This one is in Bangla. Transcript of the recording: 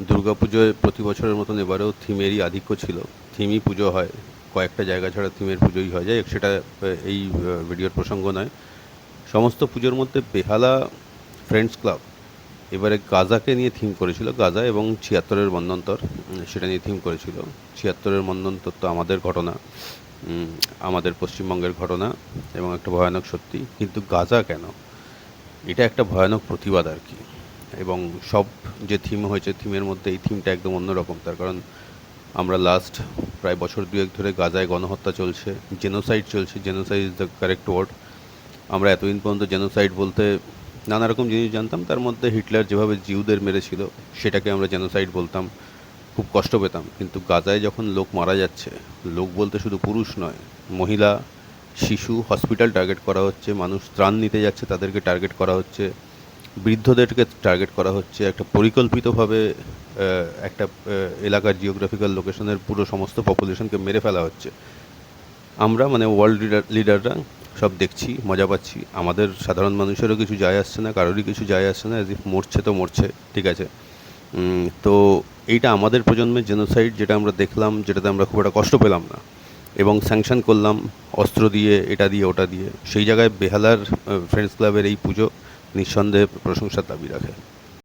দুর্গাপুজোয় প্রতি বছরের মতন এবারেও থিমেরই আধিক্য ছিল। থিমই পুজো হয়। কয়েকটা জায়গা ছাড়া থিমের পুজোই হয় যায়। সেটা এই ভিডিওর প্রসঙ্গ নয়। সমস্ত পুজোর মধ্যে বেহালা ফ্রেন্ডস ক্লাব এবারে গাজাকে নিয়ে থিম করেছিল। গাজা এবং ছিয়াত্তরের মন্বন্তর উম, সেটা নিয়ে থিম করেছিল। ছিয়াত্তরের মন্বন্তর তো আমাদের ঘটনা আমাদের পশ্চিমবঙ্গের ঘটনা এবং একটা ভয়ানক সত্যি। কিন্তু গাজা কেন? এটা একটা ভয়ানক প্রতিবাদ আর কি। এবং সব যে থিম হয়েছে থিমের মধ্যে এই থিমটা একদম অন্যরকম। তার কারণ আমরা লাস্ট প্রায় বছর দুয়েক ধরে গাজায় গণহত্যা চলছে জেনোসাইড চলছে genocide is the correct word আমরা এতদিন পর্যন্ত জেনোসাইড বলতে নানা রকম জিনিস জানতাম, তার মধ্যে হিটলার যেভাবে জিউদের মেরেছিল, সেটাকে আমরা জেনোসাইড বলতাম, খুব কষ্ট পেতাম। কিন্তু গাজায় যখন লোক মারা যাচ্ছে, লোক বলতে শুধু পুরুষ নয়, মহিলা, শিশু হসপিটাল টার্গেট করা হচ্ছে, মানুষ ত্রাণ নিতে যাচ্ছে, তাদেরকে টার্গেট করা হচ্ছে। বৃদ্ধদেরকে টার্গেট করা হচ্ছে একটা পরিকল্পিতভাবে একটা এলাকার জিওগ্রাফিক্যাল লোকেশনের পুরো সমস্ত পপুলেশনকে মেরে ফেলা হচ্ছে। আমরা মানে ওয়ার্ল্ড লিডার লিডাররা সব দেখছি, মজা পাচ্ছি। আমাদের সাধারণ মানুষেরও কিছু যায় আসছে না, কারোরই কিছু যায় আসছে না এদিক মরছে তো মরছে, ঠিক আছে। তো এইটা আমাদের প্রজন্মের জেনোসাইড যেটা আমরা দেখলাম, যেটাতে আমরা খুব একটা কষ্ট পেলাম না। এবং স্যাংশন করলাম, অস্ত্র দিয়ে, এটা দিয়ে, ওটা দিয়ে। সেই জায়গায় বেহালার ফ্রেন্ডস ক্লাবের এই পুজো নিঃসন্দেহে প্রশংসার দাবি রাখে